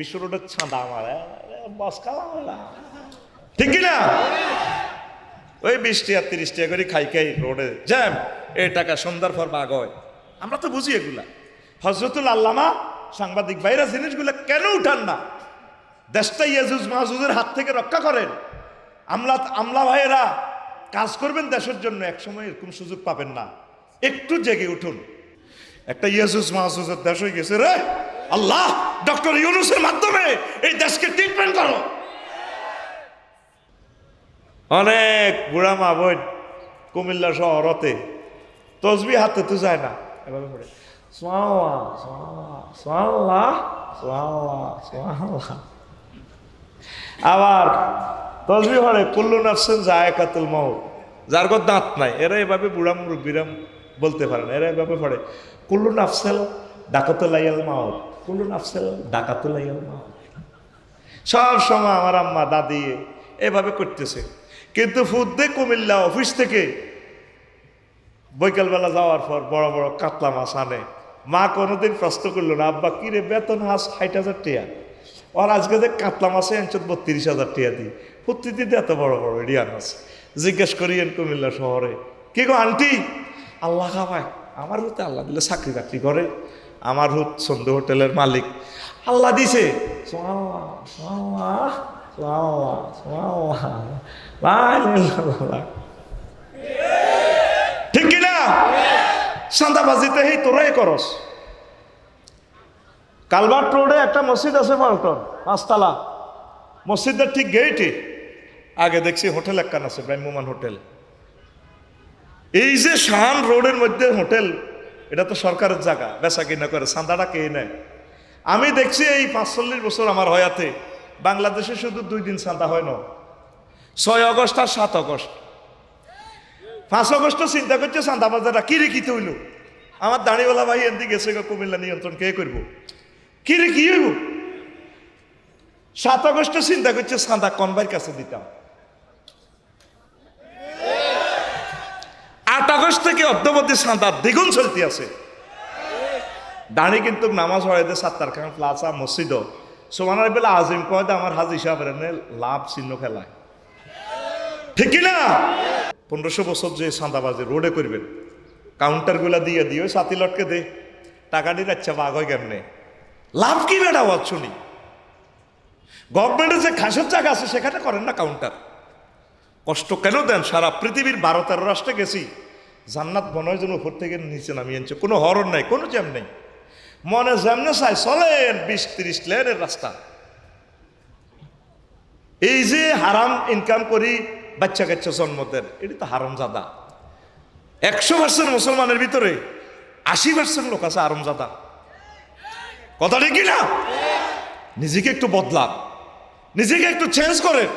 বিশ্ব রোডের ছাঁদা আমার এ, এ, বস খাওয়া ঠিক না ওই বিশ টাকা তিরিশ টাকা করে খাই খাই রোডে। জ্যাম এই টাকা সন্ধ্যার পর বাগ হয়। আমরা তো বুঝি এগুলা। হজরতুল আল্লামা সাংবাদিক ভাইরা জিনিসগুলো কেন উঠান না? দেশটা ইয়াজুজ মাহজুজের হাত থেকে রক্ষা করেন। আমলা আমলা ভাইয়েরা কাজ করবেন দেশের জন্য একসময় এরকম সুযোগ পাবেন না। একটু জেগে উঠুন। একটা ইয়াজুজ মাহজুজের দেশ হয়ে গেছে রে। আল্লাহ, ডক্টর ইউনুসের মাধ্যমে এই দেশকে ট্রিটমেন্ট করো। অনেক বুড়া মা বোন কুমিল্লা শহরতে তসবি হাতে তো যায় না। এভাবে পড়ে সোয়াল্লাহ সোয়াল্লাহ সোয়াল্লাহ সোয়াল্লাহ আবার তসবি হরে কুল্লু নাফসেন যায় কাতুল মাউ যার গো দাঁত নাই, এরা এভাবে বুড়া মুরব্বীরা বলতে পারে না, এরা এভাবে পড়ে। কুল্লু নাফসেল ডাকাতুলাইয়াল মাউ কুল্লু নাফসেল ডাকাতুলাইয়াল মাউ সব সময় আমার আম্মা দাদি এভাবে করতেছে। কিন্তু ফুদ্দে কুমিল্লা অফিস থেকে বৈকালবেলা যাওয়ার পর বড় বড় কাতলা মাছ আনে। মা কোনোদিন প্রশ্ন করল না আব্বা কি রে বেতন হাস ষাট হাজার টিয়া? ওর আজকে যে কাতলা মাছে আনছত বত্রিশ হাজার টিয়া দিই। প্রতিদিন এত বড় বড় এডিয়া মাছ। জিজ্ঞেস করিয়েন কুমিল্লা শহরে কি গো আন্টি? আল্লাহ খাবায় আমার হতে আল্লাহ দিলে চাকরি বাকরি করে। আমার হুত সন্ধু হোটেলের মালিক। আল্লাহ দিছে। ঠিক কিনা সান্দাবাজিতে এই তোরাই করস। কালভার্ট রোডে একটা মসজিদ আছে মালটন, পাঁচতলা। মসজিদের ঠিক গেইটে। আগে দেখছি হোটেল একখান আছে, ব্রাহ্মমান হোটেল। এই যে শাহান রোডের মধ্যে হোটেল এটা তো সরকারের জায়গা, বেচা কিনা করে, চাঁদাটা কে নেয়? আমি দেখছি এই পাঁচচল্লিশ বছর আমার হয়াতে বাংলাদেশে শুধু দুই দিন চাঁদা হয় না। ছয় অগস্ট আর সাত আগস্ট। পাঁচ অগস্ট চিন্তা করছে চান্দা বাজারটা কি রেখিতে হইল আমার দাঁড়িওয়ালা ভাই এনদি গেছে কুমিল্লা নিয়ন্ত্রণ কে করব? কি রে কি হইব? সাত আগস্ট চিন্তা করছে চাঁদা কনবার কাছে দিতাম। থেকে অদ্যবধি চাঁদা দ্বিগুণ চলতে আছে। দাঁড়ি কিন্তু নামাজ হয়ে সাত্তার খান প্লাসা মসজিদ সোমানার বেলা আজিম কয় দে, আমার হাজি সাহেবের এনে লাভ চিহ্ন খেলায়। ঠিক না পনেরোশো বছর যে চাঁদাবাজি রোডে করবেন কাউন্টারগুলা দিয়ে দিয়ে সাথী লটকে দে। টাকা দিয়ে আচ্ছা বাঘ হয় কেমনে? লাভ কি বেড়া আওয়াজ শুনি? গভর্নমেন্টের যে খাসের জায়গা আছে, সেখানে করেন না কাউন্টার কষ্ট কেন দেন? সারা পৃথিবীর বারো তেরো রাষ্ট্রে গেছি। জান্নাত বনয় যেন উপর থেকে নিচে নামিয়ে আনছে। কোনো হরণ নাই, কোনো জ্যাম নেই। মনে যেমনে চাই চলেন বিশ তিরিশ লেনের রাস্তা। এই যে হারাম ইনকাম করি, বাচ্চা কাচ্চা জন্ম দেন, এটি তো হারাম জাদা। একশো পার্সেন্ট মুসলমানের ভিতরে আশি পার্সেন্ট লোক আছে আরাম জাদা। কথা ঠিক না? নিজেকে একটু বদলান। নিজেকে একটু চেঞ্জ করেন।